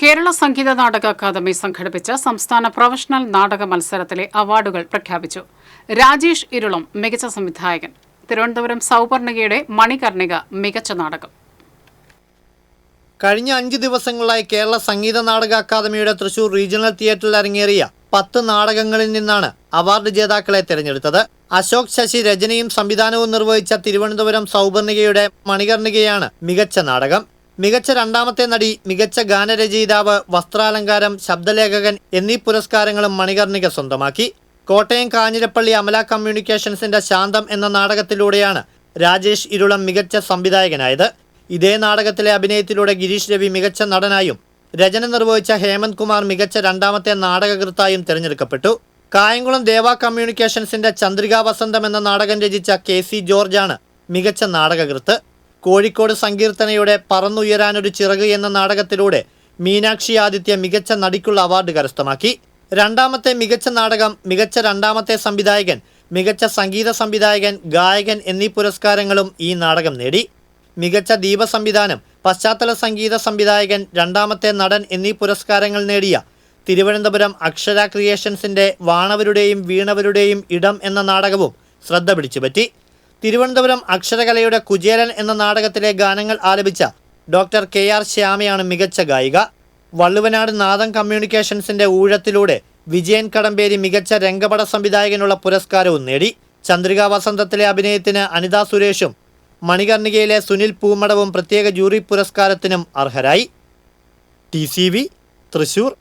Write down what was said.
Kerala Sangeetha Nataka academy സംഘടിപ്പിച്ച സംസ്ഥാന professional നാടക മത്സരത്തിലെ അവാർഡുകൾ പ്രഖ്യാപിച്ചു. രാജേഷ് ഇരുളം മികച്ച സംവിധായകൻ. തിരുവനന്തപുരം സൗപർണികയുടെ മണികർണിക മികച്ച നാടകം. കഴിഞ്ഞ അഞ്ച് ദിവസങ്ങളായി കേരള സംഗീത നാടക അക്കാദമിയുടെ തൃശൂർ റീജിയണൽ തിയേറ്ററിൽ അരങ്ങേറിയ പത്ത് നാടകങ്ങളിൽ നിന്നാണ് അവാർഡ് ജേതാക്കളെ തിരഞ്ഞെടുത്തത്. അശോക് ശശി രചനയും സംവിധാനവും നിർവഹിച്ച തിരുവനന്തപുരം സൗപർണികയുടെ മണികർണികയാണ് മികച്ച നാടകം. മികച്ച രണ്ടാമത്തെ നടി മികച്ച ഗാനരചയിതാവ് വസ്ത്രാലങ്കാരം ശബ്ദലേഖകൻ എന്നീ പുരസ്കാരങ്ങളും മണികർണിക സ്വന്തമാക്കി. കോട്ടയം കാഞ്ഞിരപ്പള്ളി അമല കമ്മ്യൂണിക്കേഷൻസിന്റെ ശാന്തം എന്ന നാടകത്തിലൂടെയാണ് രാജേഷ് ഇരുളം മികച്ച സംവിധായകനായത്. ഇതേ നാടകത്തിലെ അഭിനയത്തിലൂടെ ഗിരീഷ് രവി മികച്ച നടനായും രചന നിർവഹിച്ച ഹേമന്ത് കുമാർ മികച്ച രണ്ടാമത്തെ നാടകകൃത്തായും തിരഞ്ഞെടുക്കപ്പെട്ടു. കായംകുളം ദേവ കമ്മ്യൂണിക്കേഷൻസിന്റെ ചന്ദ്രികാ വസന്തം എന്ന നാടകം രചിച്ച കെ സി ജോർജാണ് മികച്ച നാടകകൃത്ത്. കോഴിക്കോട് സങ്കീർത്തനയുടെ പറന്നുയരാനൊരു ചിറക് എന്ന നാടകത്തിലൂടെ മീനാക്ഷി ആദിത്യ മികച്ച നടിക്കുള്ള അവാർഡ് കരസ്ഥമാക്കി. രണ്ടാമത്തെ മികച്ച നാടകം മികച്ച രണ്ടാമത്തെ സംവിധായകൻ മികച്ച സംഗീത സംവിധായകൻ ഗായകൻ എന്നീ പുരസ്കാരങ്ങളും ഈ നാടകം നേടി. മികച്ച ദീപ സംവിധാനം പശ്ചാത്തല സംഗീത സംവിധായകൻ രണ്ടാമത്തെ നടൻ എന്നീ പുരസ്കാരങ്ങൾ നേടിയ തിരുവനന്തപുരം അക്ഷര ക്രിയേഷൻസിന്റെ വാണവരുടെയും വീണവരുടെയും ഇടം എന്ന നാടകവും ശ്രദ്ധ പിടിച്ചുപറ്റി. തിരുവനന്തപുരം അക്ഷരകലയുടെ കുചേലൻ എന്ന നാടകത്തിലെ ഗാനങ്ങൾ ആലപിച്ച ഡോക്ടർ കെ ആർ ശ്യാമയാണ് മികച്ച ഗായിക. വള്ളുവനാട് നാദം കമ്മ്യൂണിക്കേഷൻസിന്റെ ഊഴത്തിലൂടെ വിജയൻ കടമ്പേരി മികച്ച രംഗപട സംവിധായകനുള്ള പുരസ്കാരവും നേടി. ചന്ദ്രിക വസന്തത്തിലെ അഭിനയത്തിന് അനിതാ സുരേഷും മണികർണികയിലെ സുനിൽ പൂമടവും പ്രത്യേക ജൂറി പുരസ്കാരത്തിനും അർഹരായി. ടി തൃശൂർ.